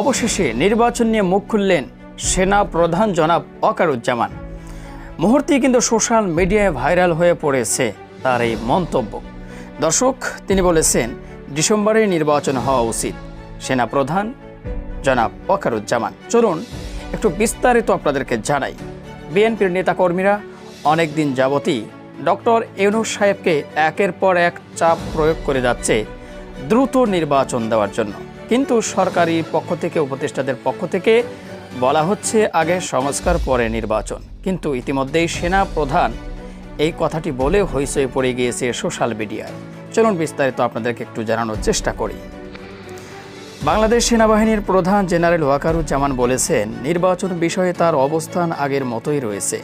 অবশেষে নির্বাচন নিয়ে মুখ খুললেন সেনা প্রধান জনাব অকারুজ্জামান। মুহূর্তেই কিন্তু সোশ্যাল মিডিয়ায় ভাইরাল হয়ে পড়েছে তার এই মন্তব্য। দর্শক, তিনি বলেছেন ডিসেম্বরে নির্বাচন হওয়া উচিত। সেনা প্রধান জনাব ওয়াকারুজ্জামান চলুন একটু বিস্তারিত আপনাদেরকে জানাই। বিএনপির নেতাকর্মীরা অনেক দিন যাবতই ডক্টর ইউনুস সাহেবকে একের পর এক চাপ প্রয়োগ করে যাচ্ছে দ্রুত নির্বাচন দেওয়ার জন্য। কিন্তু সরকারি পক্ষ থেকে, উপদেষ্টাদের পক্ষ থেকে বলা হচ্ছে আগে সংস্কার, পরে নির্বাচন। কিন্তু ইতিমধ্যেই সেনা প্রধান এই কথাটি বলে হইচই পড়ে গিয়েছে সোশ্যাল মিডিয়ায়। চলুন বিস্তারিত আপনাদেরকে একটু জানানোর চেষ্টা করি। বাংলাদেশ সেনাবাহিনীর প্রধান জেনারেল ওয়াকারুজ্জামান বলেছেন, নির্বাচন বিষয়ে তার অবস্থান আগের মতোই রয়েছে।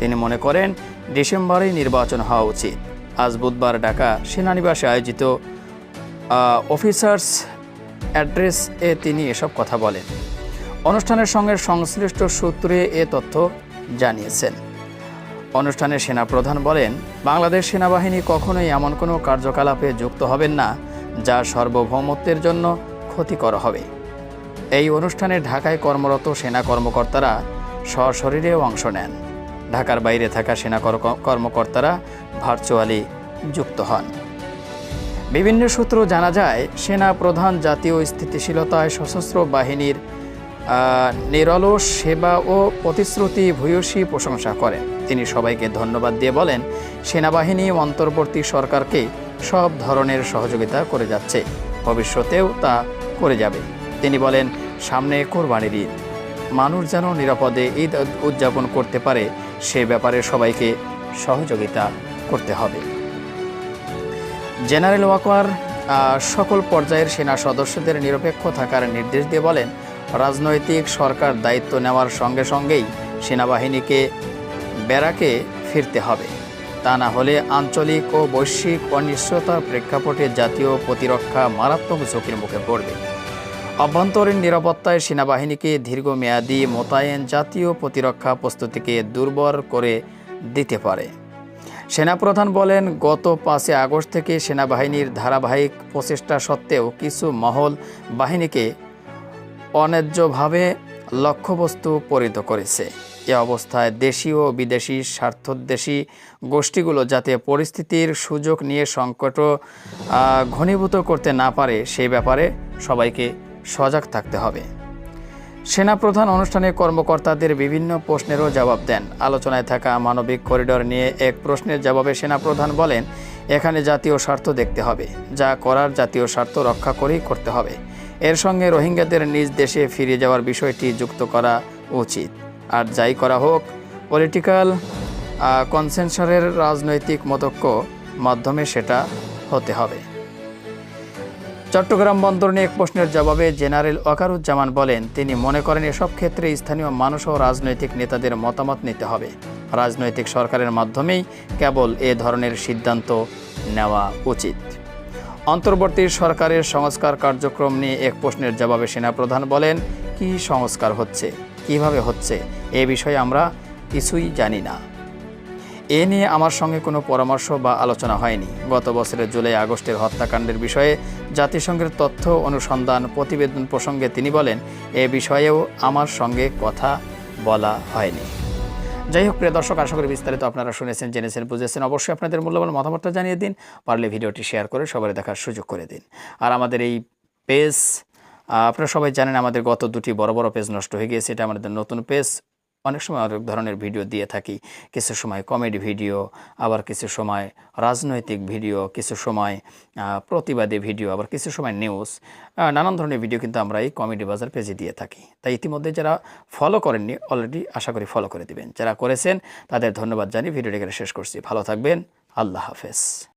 তিনি মনে করেন, ডিসেম্বরেই নির্বাচন হওয়া উচিত। আজ বুধবার ঢাকা সেনানিবাসে আয়োজিত অফিসার্স অ্যাড্রেস এ তিনি এসব কথা বলেন। অনুষ্ঠানের সঙ্গে সংশ্লিষ্ট সূত্রে এ তথ্য জানিয়েছেন। অনুষ্ঠানে সেনাপ্রধান বলেন, বাংলাদেশ সেনাবাহিনী কখনোই এমন কোনো কার্যকলাপে যুক্ত হবেন না, যা সার্বভৌমত্বের জন্য ক্ষতিকর হবে। এই অনুষ্ঠানে ঢাকায় কর্মরত সেনা কর্মকর্তারা সশরীরে অংশ নেন। ঢাকার বাইরে থাকা সেনা কর- কর্মকর্তারা ভার্চুয়ালি যুক্ত হন। বিভিন্ন সূত্র জানা যায়, সেনা প্রধান জাতীয় স্থিতিশীলতায় সশস্ত্র বাহিনীর নিরলস সেবা ও প্রতিশ্রুতি ভূয়সী প্রশংসা করেন। তিনি সবাইকে ধন্যবাদ দিয়ে বলেন, সেনাবাহিনী অন্তর্বর্তী সরকারকে সব ধরনের সহযোগিতা করে যাচ্ছে। ভবিষ্যতেও তা করে যাবে। তিনি বলেন, সামনে কোরবানির ঈদ। মানুষ যেন নিরাপদে ঈদ উদযাপন করতে পারে, সে ব্যাপারে সবাইকে সহযোগিতা করতে হবে। জেনারেল ওয়াকার আহ, সকল পর্যায়ের সেনা সদস্যদের নিরপেক্ষ থাকার নির্দেশ দিয়ে বলেন রাজনৈতিক সরকার দায়িত্ব নেওয়ার সঙ্গে সঙ্গেই সেনাবাহিনীকে ব্যারাকে ফিরতে হবে। তা না হলে আঞ্চলিক ও বৈশ্বিক অনিশ্চয়তার প্রেক্ষাপটে জাতীয় প্রতিরক্ষা মারাত্মক ঝুঁকির মুখে পড়বে। অভ্যন্তরীণ নিরাপত্তায় সেনাবাহিনীকে দীর্ঘমেয়াদী মোতায়েন জাতীয় প্রতিরক্ষা প্রস্তুতিকে দুর্বল করে দিতে পারে। সেনাপ্রধান বলেন, গত পাঁচই আগস্ট থেকে সেনাবাহিনীর ধারাবাহিক প্রচেষ্টা সত্ত্বেও কিছু মহল বাহিনীকে অন্যায্যভাবে লক্ষ্যবস্তু পরিণত করেছে। এ অবস্থায় দেশীয় ও বিদেশি স্বার্থোদ্দেশী গোষ্ঠীগুলো যাতে পরিস্থিতির সুযোগ নিয়ে সংকট ঘনীভূত করতে না পারে সেই ব্যাপারে সবাইকে সজাগ থাকতে হবে। সেনাপ্রধান অনুষ্ঠানে কর্মকর্তাদের বিভিন্ন প্রশ্নেরও জবাব দেন। আলোচনায় থাকা মানবিক করিডোর নিয়ে এক প্রশ্নের জবাবে সেনাপ্রধান বলেন, এখানে জাতীয় স্বার্থ দেখতে হবে। যা করার জাতীয় স্বার্থ রক্ষা করেই করতে হবে। এর সঙ্গে রোহিঙ্গাদের নিজ দেশে ফিরে যাওয়ার বিষয়টি যুক্ত করা উচিত। আর যাই করা হোক, পলিটিক্যাল কনসেনসারের রাজনৈতিক মতক্য মাধ্যমে সেটা হতে হবে। চট্টগ্রাম বন্দর নিয়ে এক প্রশ্নের জবাবে জেনারেল ওয়াকারুজ্জামান বলেন, তিনি মনে করেন এসব ক্ষেত্রে স্থানীয় মানুষ ও রাজনৈতিক নেতাদের মতামত নিতে হবে। রাজনৈতিক সরকারের মাধ্যমেই কেবল এ ধরনের সিদ্ধান্ত নেওয়া উচিত। অন্তর্বর্তী সরকারের সংস্কার কার্যক্রম নিয়ে এক প্রশ্নের জবাবে সেনাপ্রধান বলেন, কি সংস্কার হচ্ছে? কীভাবে হচ্ছে? এ বিষয়ে আমরা কিছুই জানি না। এ নিয়ে আমার সঙ্গে কোনো পরামর্শ বা আলোচনা হয়নি। গত বছরের জুলাই আগস্টের হত্যাকাণ্ডের বিষয়ে জাতিসংঘের তথ্য অনুসন্ধান প্রতিবেদন প্রসঙ্গে তিনি বলেন, এ বিষয়েও আমার সঙ্গে কথা বলা হয়নি। যাই হোক, প্রিয় দর্শক, আশা করি বিস্তারিত আপনারা শুনেছেন, জেনেছেন, বুঝেছেন। অবশ্যই আপনাদের মূল্যবান মতামতটা জানিয়ে দিন, পারলে ভিডিওটি শেয়ার করে সবার দেখার সুযোগ করে দিন। আর আমাদের এই পেজ আপনারা সবাই জানেন আমাদের গত দুটি বড় বড় পেজ নষ্ট হয়ে গিয়েছে, এটা আমাদের নতুন পেজ। অনেক সময় অনেক ধরনের ভিডিও দিয়ে থাকি। কিছু সময় কমেডি ভিডিও, আবার কিছু সময় রাজনৈতিক ভিডিও, কিছু সময় প্রতিবাদী ভিডিও, আবার কিছু সময় নিউজ নানান ধরনের ভিডিও কিন্তু আমরা এই কমেডি বাজার পেজে দিয়ে থাকি। তাই ইতিমধ্যে যারা ফলো করেননি অলরেডি আশা করি ফলো করে দিবেন। যারা করেছেন, তাদের ধন্যবাদ জানিয়ে ভিডিওটি শেষ করছি। ভালো থাকবেন, আল্লাহ হাফেজ।